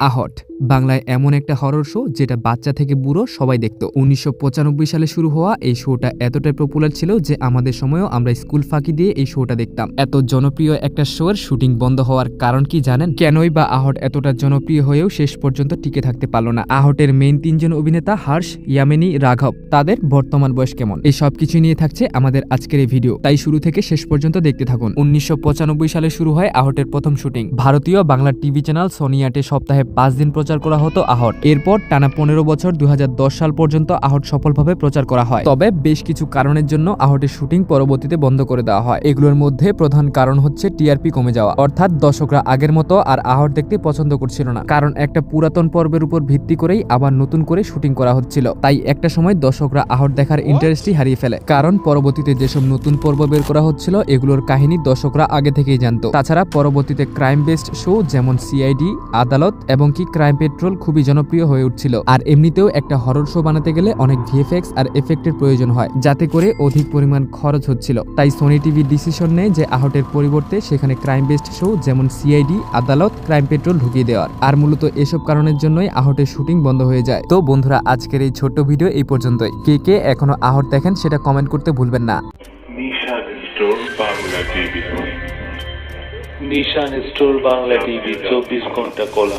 আহট। বাংলায় এমন একটা হরর শো যেটা বাচ্চা থেকে বুড়ো সবাই দেখত। উনিশশো পঁচানব্বই সালে শুরু হওয়া এই শোটা এতটাই পপুলার ছিল যে আমাদের সময়ও আমরা স্কুল ফাঁকি দিয়ে এই শোটা দেখতাম। এত জনপ্রিয় একটা শোর শুটিং বন্ধ হওয়ার কারণ কি জানেন? কেনই বা আহট এতটা জনপ্রিয় হয়েও শেষ পর্যন্ত টিকে থাকতে পারল না। আহটের মেইন তিনজন অভিনেতা হর্ষ, ইয়ামিনী, রাঘব, তাদের বর্তমান বয়স কেমন? এই সব কিছু নিয়ে থাকছে আমাদের আজকের এই ভিডিও তাই শুরু থেকে শেষ পর্যন্ত দেখতে থাকুন। উনিশশো পঁচানব্বই সালে শুরু হয় আহটের প্রথম শুটিং ভারতীয় বাংলা টিভি চ্যানেল সোনিয়াটে সপ্তাহে পাঁচ দিন প্রচার করা হতো আহট। এরপর টানা পনেরো বছর দু হাজার দশ সাল পর্যন্ত আহট সফলভাবে প্রচার করা হয়। তবে বেশ কিছু কারণের জন্য আহটের শুটিং পরবর্তীতে বন্ধ করে দেওয়া হয়। এগুলোর মধ্যে প্রধান কারণ হচ্ছে টিআরপি কমে যাওয়া। অর্থাৎ দর্শকরা আগের মতো আর আহট দেখতে পছন্দ করছিল না। কারণ একটা পুরাতন পর্বের উপর ভিত্তি করেই আবার নতুন করে শুটিং করা হচ্ছিল। তাই একটা সময় দর্শকরা আহট দেখার ইন্টারেস্টই হারিয়ে ফেলে। কারণ পরবর্তীতে যেসব নতুন পর্ব বের করা হচ্ছিল, এগুলোর কাহিনী দর্শকরা আগে থেকেই জানতো। তাছাড়া পরবর্তীতে ক্রাইম বেসড শো যেমন সিআইডি, আদালত এবং কি ক্রাইম পেট্রোল খুবই জনপ্রিয় হয়ে উঠছিল। আর এমনিতেও একটা হরর শো বানাতে গেলে অনেক ভিএফএক্স আর এফেক্টের প্রয়োজন হয়, যাতে করে অধিক পরিমাণ খরচ হচ্ছিল। তাই সোনি টিভি ডিসিশন নেয় যে আহটের পরিবর্তে সেখানে ক্রাইম বেসড শো যেমন সিআইডি আদালত ক্রাইম পেট্রোল ঢুকিয়ে দেওয়ার। আর মূলত এসব কারণের জন্যই আহটের শুটিং বন্ধ হয়ে যায়। তো বন্ধুরা, আজকের এই ছোট্ট ভিডিও এই পর্যন্তই। কে কে এখনও আহট দেখেন সেটা কমেন্ট করতে ভুলবেন না। নিশান স্টোর বাংলা টিভি চব্বিশ ঘণ্টা খোলা।